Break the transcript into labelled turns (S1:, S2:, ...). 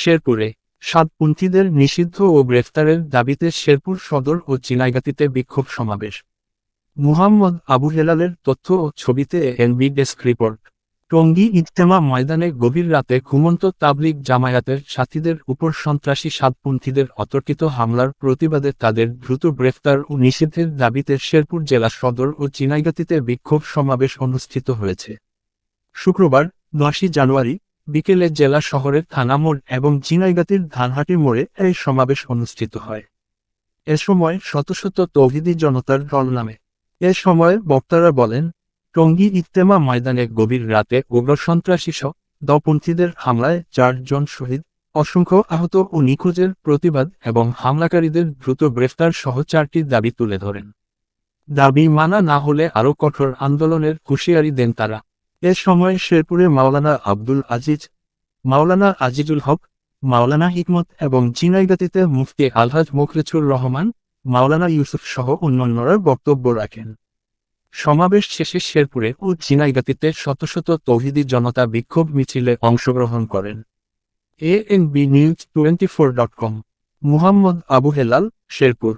S1: শেরপুরে। সাতপন্থীদের নিষিদ্ধ ও গ্রেফতারের দাবিতে শেরপুর সদর ও চিনাইগাতিতে বিক্ষোভ সমাবেশ। মুহাম্মদ আবু হেলালের তথ্য ও ছবিতে NB desk report. Tongi Ijtema ময়দানে গভীর রাতে ঘুমন্ত তাবলিগ জামায়াতের সাথীদের উপর সন্ত্রাসী সাতপন্থীদের অতর্কিত হামলার প্রতিবাদে তাদের দ্রুত গ্রেফতার ও নিষিদ্ধের দাবিতে শেরপুর জেলা সদর ও চিনাইগাতিতে বিক্ষোভ সমাবেশ অনুষ্ঠিত হয়েছে। শুক্রবার, দশই জানুয়ারি বিকেলে জেলা শহরের থানা মোড় এবং চিনাইগাতির ধানহাটি মোড়ে এই সমাবেশ অনুষ্ঠিত হয়। এ সময় শত শত তৌহিদি জনতার দল নামে। এ সময় বক্তারা বলেন, টঙ্গী ইত্তেমা ময়দানে গভীর রাতে উগ্র সন্ত্রাসী সহ দপন্থীদের হামলায় চারজন শহীদ, অসংখ্য আহত ও নিখোঁজের প্রতিবাদ এবং হামলাকারীদের দ্রুত গ্রেফতার সহ চারটি দাবি তুলে ধরেন। দাবি মানা না হলে আরও কঠোর আন্দোলনের হুঁশিয়ারি দেন তারা। এ সময় শেরপুরে মাওলানা আব্দুল আজিজ, মাওলানা আজিজুল হক, মাওলানা হিকমত এবং চিনাইগাতিতে মুফতি আলহাজ মুখলেছুর রহমান, মাওলানা ইউসুফ সহ অন্যান্যরা বক্তব্য রাখেন। সমাবেশ শেষে শেরপুরে ও চিনাইগাতিতে শত শত তৌহিদি জনতা বিক্ষোভ মিছিলে অংশগ্রহণ করেন। A N B news twenty four dot com. Muhammad Abu Helal, Sherpur.